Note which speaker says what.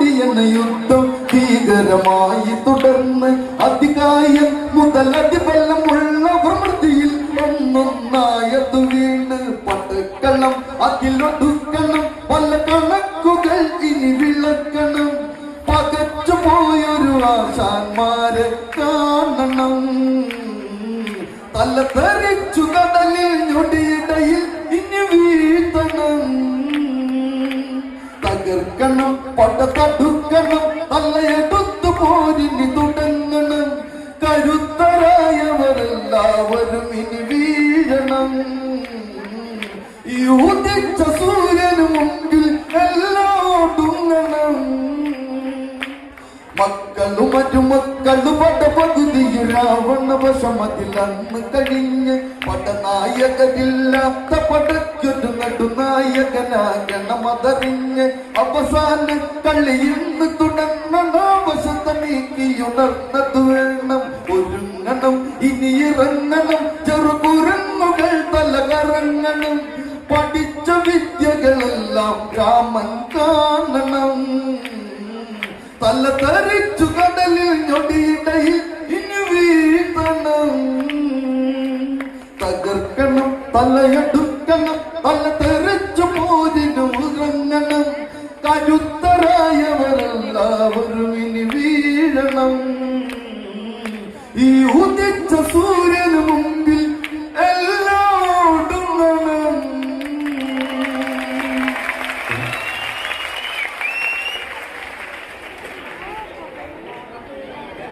Speaker 1: മുടിയണ യുദ്ധം ഭീകരമായി തുടർന്ന് അതികായം മുതൽ അതിബലമുള്ള പ്രവൃത്തിയിൽ ഒന്നൊന്നായതു വീണ് പട്ടക്കളം അതിലൊടുക്കണം പല കണക്കുകൾ ഇനി വിളക്കണം. പകച്ചു പോയൊരു ആശാന്മാരെ കാണണം. തല തെറിച്ചു കടലിൽ ഞൊടിയിടയിൽ ഇനി വീഴ്ത്തണം. തകർക്കണം. പട തടുക്കണം തലയെടുത്തു പോരിനി തുടങ്ങണം. കരുത്തരായവരെല്ലാവരും ഇനി വീഴണം. ഈ ഉദിച്ച മക്കളും മറ്റുമക്കളും പട പകുതിയിൽ രാവണ വശമതിൽ അന്ന് കഴിഞ്ഞ് പടനായകരില്ലാത്ത പടയ്ക്കൊരു നടുനായകനാകണം അതറിഞ്ഞ് അവസാന കളിയിന്ന് തുടങ്ങണ. വശത്തെ നീക്കിയുണർന്നത് വേണം. ഒരുങ്ങണം ഇനി ഇറങ്ങണം. ചെറുകുരങ്ങുകൾ തല കറങ്ങണം. പഠിച്ച വിദ്യകളെല്ലാം രാമൻ കാണണം. തല തെറിച്ചു കടലിൽ ഞൊടിയിടയിൽ ഇനി വീഴ്ത്തണം തകർക്കണം തലയെടുക്കണം തല തെറിച്ചു പോതിന് ഉറങ്ങണം കരുത്തരായവരെല്ലാവരും ഇനി വീഴണം. ഈ ഉദിച്ച സൂ